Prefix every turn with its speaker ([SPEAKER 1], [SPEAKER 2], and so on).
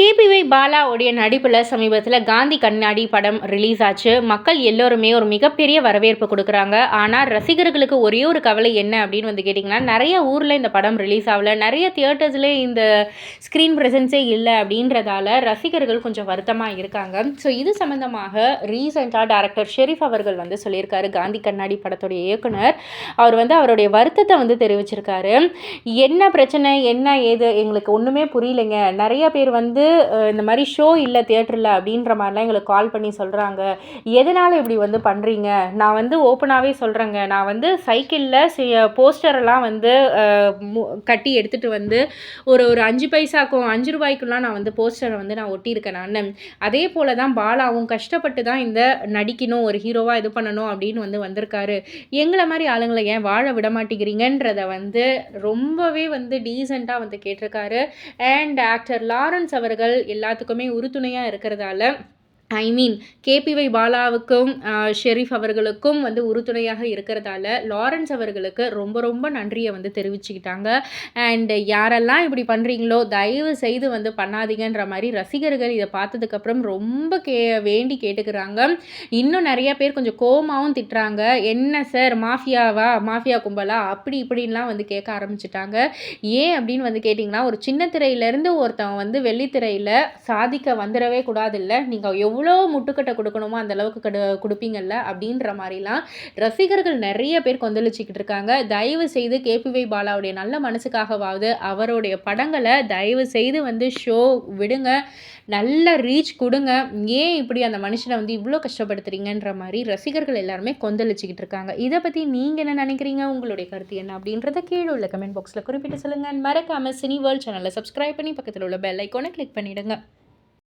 [SPEAKER 1] KPY பாலாவுடைய நடிப்பில் சமீபத்தில் காந்தி கண்ணாடி படம் ரிலீஸ் ஆச்சு. மக்கள் எல்லோருமே ஒரு மிகப்பெரிய வரவேற்பு கொடுக்குறாங்க. ஆனால் ரசிகர்களுக்கு ஒரே ஒரு கவலை என்ன அப்படின்னு வந்து கேட்டிங்கன்னா நிறைய ஊரில் இந்த படம் ரிலீஸ் ஆகல. நிறைய தியேட்டர்ஸ்லேயே இந்த ஸ்க்ரீன் ப்ரெசன்ஸே இல்லை அப்படின்றதால ரசிகர்கள் கொஞ்சம் வருத்தமாக இருக்காங்க. ஸோ இது சம்மந்தமாக ரீசெண்டாக டேரக்டர் ஷெரீஃப் அவர்கள் வந்து சொல்லியிருக்காரு. காந்தி கண்ணாடி படத்துடைய இயக்குனர். அவர் வந்து அவருடைய வருத்தத்தை வந்து தெரிவிச்சிருக்காரு. என்ன பிரச்சனை? என்ன ஏது? எங்களுக்கு ஒன்றுமே புரியலைங்க. நிறைய பேர் வந்து இந்த மாதிரி ஷோ இல்லை தேட்டரில் அப்படின்ற மாதிரிலாம் எங்களுக்கு கால் பண்ணி சொல்கிறாங்க எதனால் இப்படி வந்து பண்ணுறீங்க நான் வந்து ஓப்பனாகவே சொல்கிறேங்க நான் வந்து சைக்கிளில் போஸ்டரெல்லாம் வந்து கட்டி எடுத்துகிட்டு வந்து ஒரு ஒரு அஞ்சு பைசாக்கும் அஞ்சு ரூபாய்க்குலாம் நான் வந்து போஸ்டரை வந்து நான் ஒட்டியிருக்கேன் நான். அதே போல் தான் பாலாவும் கஷ்டப்பட்டு தான் இந்த நடிக்கணும் ஒரு ஹீரோவாக இது பண்ணணும் அப்படின்னு வந்து வந்திருக்காரு. எங்களை மாதிரி ஆளுங்களை ஏன் வாழ விட மாட்டேங்கிறீங்கன்றத வந்து ரொம்பவே வந்து டீசெண்டாக வந்து கேட்டிருக்காரு. அண்ட் ஆக்டர் லாரன்ஸ் அவர்கள் அவர்கள் எல்லாத்துக்குமே உறுதுணையாக இருக்கிறதால ஐ மீன் கேபிவை பாலாவுக்கும் ஷெரீஃப் அவர்களுக்கும் வந்து உறுதுணையாக இருக்கிறதால லாரன்ஸ் அவர்களுக்கு ரொம்ப ரொம்ப நன்றியை வந்து தெரிவிச்சுக்கிட்டாங்க. அண்ட் யாரெல்லாம் இப்படி பண்ணுறீங்களோ தயவு செய்து வந்து பண்ணாதீங்கன்ற மாதிரி ரசிகர்கள் இதை பார்த்ததுக்கப்புறம் ரொம்ப கே வேண்டி கேட்டுக்கிறாங்க. இன்னும் நிறைய பேர் கொஞ்சம் கோமாவும் திட்டுறாங்க. என்ன சார் மாஃபியாவா? மாஃபியா கும்பலா? அப்படி இப்படின்லாம் வந்து கேட்க ஆரம்பிச்சிட்டாங்க. ஏன் அப்படின்னு வந்து கேட்டிங்கன்னா ஒரு சின்ன திரையிலேருந்து ஒருத்தவங்க வந்து வெள்ளித்திரையில் சாதிக்க வந்துடவே கூடாது இல்லை நீங்கள் எவ்வளோ எவ்வளோ முட்டுக்கட்டை கொடுக்கணுமோ அந்த அளவுக்கு கடு கொடுப்பீங்கல்ல? அப்படின்ற மாதிரிலாம் ரசிகர்கள் நிறைய பேர் கொந்தளிச்சிக்கிட்டு இருக்காங்க. தயவு செய்து கேபிவை பாலாவுடைய நல்ல மனசுக்காகவாவது அவருடைய படங்களை தயவு செய்து வந்து ஷோ விடுங்க. நல்ல ரீச் கொடுங்க. ஏன் இப்படி அந்த மனுஷனை வந்து இவ்வளோ கஷ்டப்படுத்துறீங்கன்ற மாதிரி ரசிகர்கள் எல்லாருமே கொந்தளிச்சிக்கிட்டு இருக்காங்க. இதை பற்றி நீங்கள் என்ன நினைக்கிறீங்க? உங்களுடைய கருத்து என்ன? அப்படின்றத கீழே உள்ள கமெண்ட் பாக்ஸில் குறிப்பிட்டு சொல்லுங்கள் மறக்காமல் சினி வேர்ல்ட் சேனலை சப்ஸ்கிரைப் பண்ணி பக்கத்தில் உள்ள பெல் ஐக்கோனை கிளிக் பண்ணிவிடுங்க